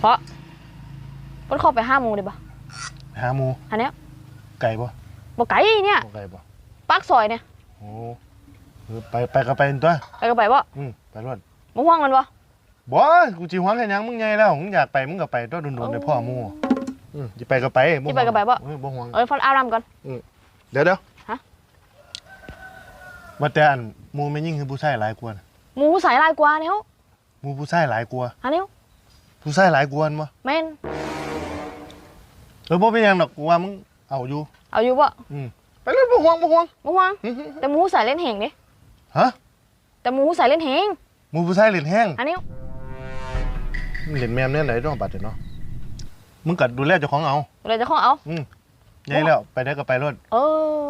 เพราะมันเข้าไปห้าโมงเลยปะหาหมูอันเนี้ยไก่บ่บอกไก่เนี่ยบ่ไก่บ่ปักซอยเนี่ยโอ้เออไปไปก็ไปตัวไปก็ไปบ่อืมไปรถมึงห่วงมันบ่บ่กูสิหวังแค่หยังมึงใหญ่แล้วมึงอยากไปมึงก็ไปตัวโดนๆได้พ่อหมู่อืมสิไปก็ไปสิไปก็ไปบ่เออบ่ห่วงเอ้ยฟอนอาบน้ำก่อน เดี๋ยวเดี๋ยวฮะ ว่าแต่อันหมู่แม่ยิ่งคือผู้ชายหลายกว่าน่ะหมูใส่ลายกว่าเนี่ยหมู่ผู้ชายหลายกว่าอันนี้ ผู้ชายหลายกว่าบ่แม่นเออบ่เป็นหยังดอกกูว่ามึงเอาอยู่เอาอยู่บ่อืมไปเลยบ่ห่วงบ่ห่วงมึงห่วงอื้อหือแต่หมูใส่เล่นแหงดิฮะแต่หมูใส่เล่นแหงหมู่ผู้ชายเล่นแห้งอันนี้มึงเล่นแมมเนี่ยไหนต้องบัดเดี๋ยวเนาะมึงก็ดูแลเจ้าของเอาเลยจะข้องเอา ใหญ่แล้วไปได้ก็ไปรถเออ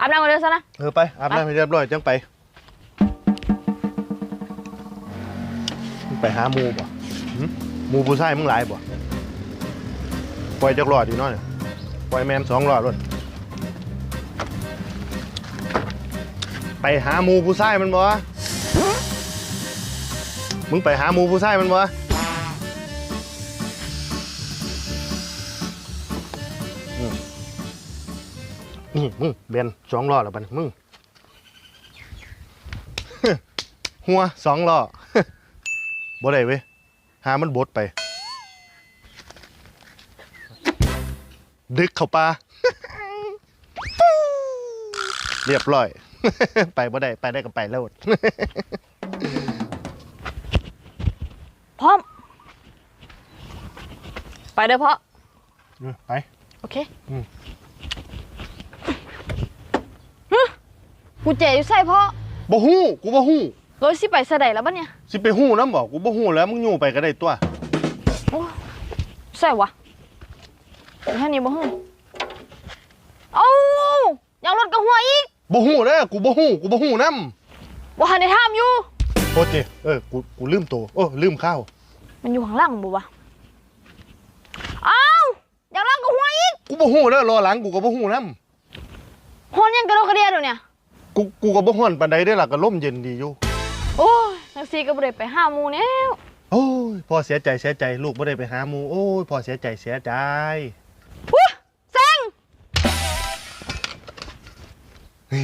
อาบน้ำกันเลยซะนะ เออไปอาบน้ำให้เรียบร้อยจังไปมึงไปหาหมูบ่ หมูผู้ชายมึงหลายบ่ปล่อยจักรอดอยู่เนาะเนี่ยปล่อยแมนสองรอดรถไปหาหมูผู้ชายมันบ่มึงไปหาหมูผู้ชายมันบ่นี่มึงเบนสองรอดแล้วบันมึงหัวสองล้อบ่ได้เว้ย หามันบดไป ดึกเข้าป่าเรียบร้อย ไปบ่ได้ไปได้ก็ไปแล้ว พร้อม ไปเด้อพ่อไป โอเคอืมฮึกูเจอยู่ใส่พ่อบ่ฮู้กูบ่ฮู้ รถสิไปเสด็จแล้วปะเนี่ยสิไปฮู้นำบ่กูบ่ฮู้แล้วมึงอยู่ไปก็ได้ตัวโอ้ใส่วะแค่นี้บ่ฮู้เอ้ายังรถกับหัวอีกบ่ฮู้เด้อกูบ่ฮู้กูบ่ฮู้นำว่าหันได้ถามอยู่โอเคเออกูกูลืมตัวโอ้ลืมข้าวมันอยู่ข้างล่างบ่วะเอ้ายังรถกับหัวอีกกูบ่ฮู้เด้อรอหลังกูก็บ่ฮู้นำหัวยังกระโดดกระเดียดอยู่เนี่ยกูกูก็บ่ฮ้อนปานใดเด้อล่ะก็ลมเย็นดีอยู่โจังซี่ก็บ่ได้ไปห้ามู่แนวโอ้ยพ่อเสียใจเสียใจลูกไม่ได้ไปหามูโอ้ยพ่อเสียใจเสียใจ พุเซ็ง เฮ้